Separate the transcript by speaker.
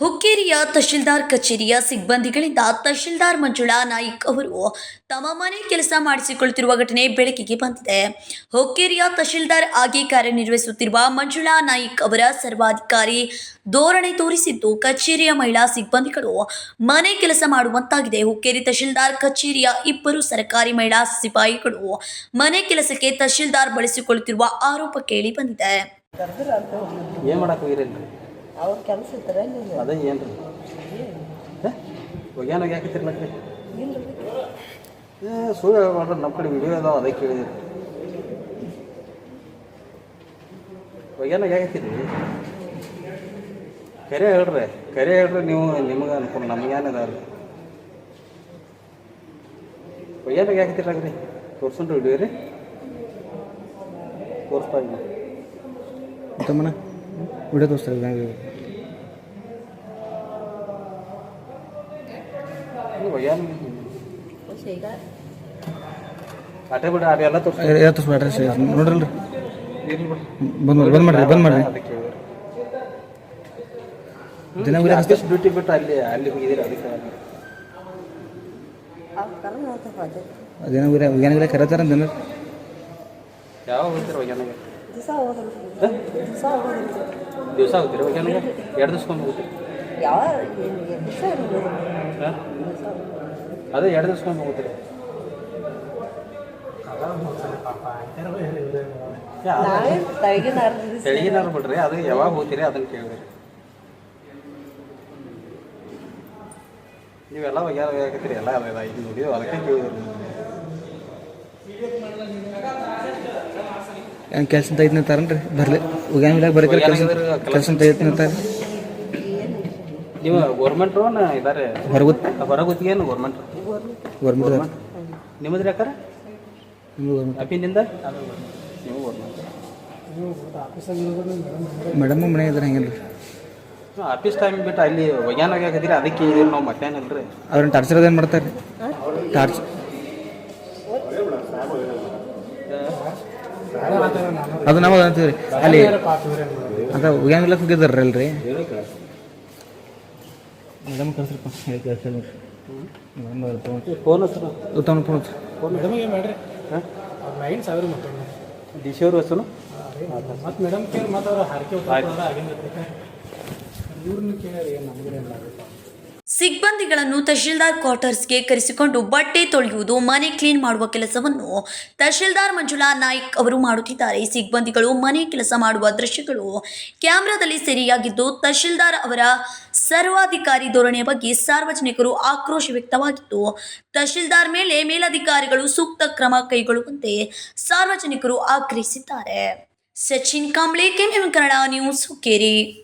Speaker 1: ಹುಕ್ಕೇರಿಯ ತಹಶೀಲ್ದಾರ್ ಕಚೇರಿಯ ಸಿಬ್ಬಂದಿಗಳಿಂದ ತಹಶೀಲ್ದಾರ್ ಮಂಜುಳಾ ನಾಯ್ಕ್ ಅವರು ತಮ್ಮ ಮನೆ ಕೆಲಸ ಮಾಡಿಸಿಕೊಳ್ಳುತ್ತಿರುವ ಘಟನೆ ಬೆಳಕಿಗೆ ಬಂದಿದೆ. ಹುಕ್ಕೇರಿಯ ತಹಶೀಲ್ದಾರ್ ಆಗಿ ಕಾರ್ಯನಿರ್ವಹಿಸುತ್ತಿರುವ ಮಂಜುಳಾ ನಾಯ್ಕ್ ಅವರ ಸರ್ವಾಧಿಕಾರಿ ಧೋರಣೆ ತೋರಿಸಿದ್ದು, ಕಚೇರಿಯ ಮಹಿಳಾ ಸಿಬ್ಬಂದಿಗಳು ಮನೆ ಕೆಲಸ ಮಾಡುವಂತಾಗಿದೆ. ಹುಕ್ಕೇರಿ ತಹಶೀಲ್ದಾರ್ ಕಚೇರಿಯ ಇಬ್ಬರು ಸರ್ಕಾರಿ ಮಹಿಳಾ ಸಿಪಾಯಿಗಳು ಮನೆ ಕೆಲಸಕ್ಕೆ ತಹಶೀಲ್ದಾರ್ ಬಳಸಿಕೊಳ್ಳುತ್ತಿರುವ ಆರೋಪ ಕೇಳಿ ಬಂದಿದೆ.
Speaker 2: ಅವ್ರ ಕೆಲಸ ಇರ್ತಾರೆ ನೀವು
Speaker 3: ಅದೇ ಏನು ರೀ ಒಗ್ಯಾನ ಯಾಕತ್ತಿರ್ಲಕ್ರಿ
Speaker 2: ರೀ
Speaker 3: ಏ ಸುಳ್ಳು ಹೇಳ್ಬಾರ್ದು ನಮ್ಮ ಕಡೆ ವಿಡಿಯೋ ಅದಾವ ಅದೇ ಕೇಳಿದ್ರಿ ಒಗ್ಯಾನ ಯಾಕತ್ತೀರಿ ಕರೆ ಹೇಳ್ರಿ ಕರೆ ಹೇಳ್ರಿ ನೀವು ನಿಮಗೆ ಅನ್ಕೊಂಡು ನಮಗೇನು ಅದಾವ್ರಿ ಒಗ್ಯಾನ ಯಾಕತ್ತಿರ್ಲಾಗ್ರಿ ತೋರ್ಸೊಂಡ್ರಿ ವಿಡಿಯೋ ರೀ. ತೋರಿಸ್ತಾ ಇದ್ದೀನಿ
Speaker 4: ತಮ್ಮನ ವಿಡಿಯೋ ತೋರಿಸ್ತಾರೆ ಹೆಂಗೆ
Speaker 3: ಒಗ್ಯಾನ
Speaker 2: ಖುಷಿ ಈಗ?
Speaker 3: ಆಟೆ ಬಿಡ ಆಟ ಎಲ್ಲ ತೋರಿಸ್
Speaker 4: ಯಾವ ತೋರಿಸ್ಬೇಡ್ರಿ ಸರ್ ನೋಡ್ರಲ್ರಿ. ಬಂದ್ ಮಾಡ್ರಿ ಬಂದ್ ಮಾಡ್ರಿ ಬಂದ್ ಮಾಡ್ರಿ. ದಿನ
Speaker 3: ಡ್ಯೂಟಿ ಬಿಟ್ಟು ಅಲ್ಲಿ ಅಲ್ಲಿ ಹೋಗಿದ್ದೀರಿ ಅದಕ್ಕೆ
Speaker 2: ಅವ್ರ ಕರ್ಮ ಹೋಗ್ತಪ್ಪ ಅದೇ.
Speaker 4: ಅದೇನೋ ವಿಡಿಯೋ ವಿಜ್ಞಾನ ವಿಡಿಯೋ ದಿನ.
Speaker 3: ಯಾವ ಹೋಗ್ತೀರಿ ಒಗ್ಯಾನಾಗ
Speaker 2: ದಿವಸ ಹೋಗೋದಿಲ್ಲ ದಿವಸ ಹೋಗೋದಿಲ್ಲ
Speaker 3: ದಿವಸ ಹೋಗ್ತೀರ ಎರಡು ದಿವ್ಸಕ್ಕೊಮ್ಮೆ ಹೋಗ್ತೀರಿ?
Speaker 2: ಯಾವ ದಿವಸ
Speaker 3: ಹಾಂ? ಅದೇ ಎರಡು ದಿವ್ಸಕ್ಕೊಮ್ಮೆ ಹೋಗ್ತೀರಿ?
Speaker 2: ದಿವಸ
Speaker 3: ತೆಳಗಿನಾರು ಬಿಡ್ರಿ ಅದು ಯಾವಾಗ ಹೋಗ್ತೀರಿ ಅದನ್ನು ಕೇಳಿದ್ರಿ ನೀವೆಲ್ಲ ಒಗ್ಯಾನ ಯಾಕತ್ತೀರಿ ಎಲ್ಲ ಇದು ನೋಡಿ ಅದಕ್ಕೆ ಕೇಳಿದ್ರಿ.
Speaker 4: ಏನು ಕೆಲಸ ಅಂತ ನಿಂತಾರನ್ರಿ ಬರ್ಲಿ. ವಿಡಿಯೋ ಬರೀ ಕೆಲಸ ಕೆಲಸ ತೆಗೆದು ನಿಂತಾರ ಅಂತಾರೆ
Speaker 3: ನೀವು ಗೌರ್ಮೆಂಟ್ರು ಇದಾರೆ?
Speaker 4: ಹೊರಗುತ್ತ
Speaker 3: ಹೊರಗುತ್ತಿಗೆ ಏನು ಗೌರ್ಮೆಂಟ್ ನಿಮ್ಮದ್ರಿ ಯಾಕಾರ? ನೀವು ಗೌರ್ಮೆಂಟ್
Speaker 4: ಮೇಡಮ್ ಮನೆ ಇದ್ರೆ ಹೆಂಗಿಲ್ಲ
Speaker 3: ಆಫೀಸ್ ಟೈಮ್ ಬಿಟ್ಟು ಅಲ್ಲಿ ಒಗ್ಯಾನ ಹಾಕಿದ್ರಿ ಅದಕ್ಕೆ ನಾವು ನಾವು ಅಲ್ರಿ
Speaker 4: ಅವ್ರನ್ನ ಟಾರ್ಚರ್ ಅದೇನು ಮಾಡ್ತಾರೆ ಟಾರ್ಚ್ ಅದು ನಮಗೆ ಅಂತೀವಿ ರೀ ಅಲ್ಲಿ ಅಂತ ವಿಡಿಯೋ ಹೋಗಿದ್ದಾರ್ರಿ ಅಲ್ರಿ. ಮೇಡಮ್ ಕಳ್ಸ್ರಪ್ಪ
Speaker 3: ಫೋನ್
Speaker 4: ಉತ್ತಮ ಫೋನ್
Speaker 5: ಐದು ಸಾವಿರ ಮತ್ತೊಮ್ಮೆ.
Speaker 3: ಡಿ ಸಿ ಅವ್ರ ಹೆಸರು
Speaker 5: ಮತ್ತು ಮೇಡಮ್ ಕೇಳಿ ಮತ್ತು ಅವ್ರು ಹಾರಿಕೆ ಆಗಿಂದ ಇವ್ರನ್ನ ಕೇಳಿ ನಮಗೇನು
Speaker 1: ಸಿಬ್ಬಂದಿಗಳನ್ನು ತಹಶೀಲ್ದಾರ್ ಕ್ವಾರ್ಟರ್ಸ್ಗೆ ಕರೆಸಿಕೊಂಡು ಬಟ್ಟೆ ತೊಳೆಯುವುದು, ಮನೆ ಕ್ಲೀನ್ ಮಾಡುವ ಕೆಲಸವನ್ನು ತಹಶೀಲ್ದಾರ್ ಮಂಜುಳಾ ನಾಯ್ಕ್ ಅವರು ಮಾಡುತ್ತಿದ್ದಾರೆ. ಸಿಬ್ಬಂದಿಗಳು ಮನೆ ಕೆಲಸ ಮಾಡುವ ದೃಶ್ಯಗಳು ಕ್ಯಾಮೆರಾದಲ್ಲಿ ಸೆರೆಯಾಗಿದ್ದು, ತಹಶೀಲ್ದಾರ್ ಅವರ ಸರ್ವಾಧಿಕಾರಿ ಧೋರಣೆಯ ಬಗ್ಗೆ ಸಾರ್ವಜನಿಕರು ಆಕ್ರೋಶ ವ್ಯಕ್ತವಾಗಿತ್ತು. ತಹಶೀಲ್ದಾರ್ ಮೇಲೆ ಮೇಲಧಿಕಾರಿಗಳು ಸೂಕ್ತ ಕ್ರಮ ಕೈಗೊಳ್ಳುವಂತೆ ಸಾರ್ವಜನಿಕರು ಆಗ್ರಹಿಸಿದ್ದಾರೆ. Sachin Kamble KM Kannada news Hukkeri.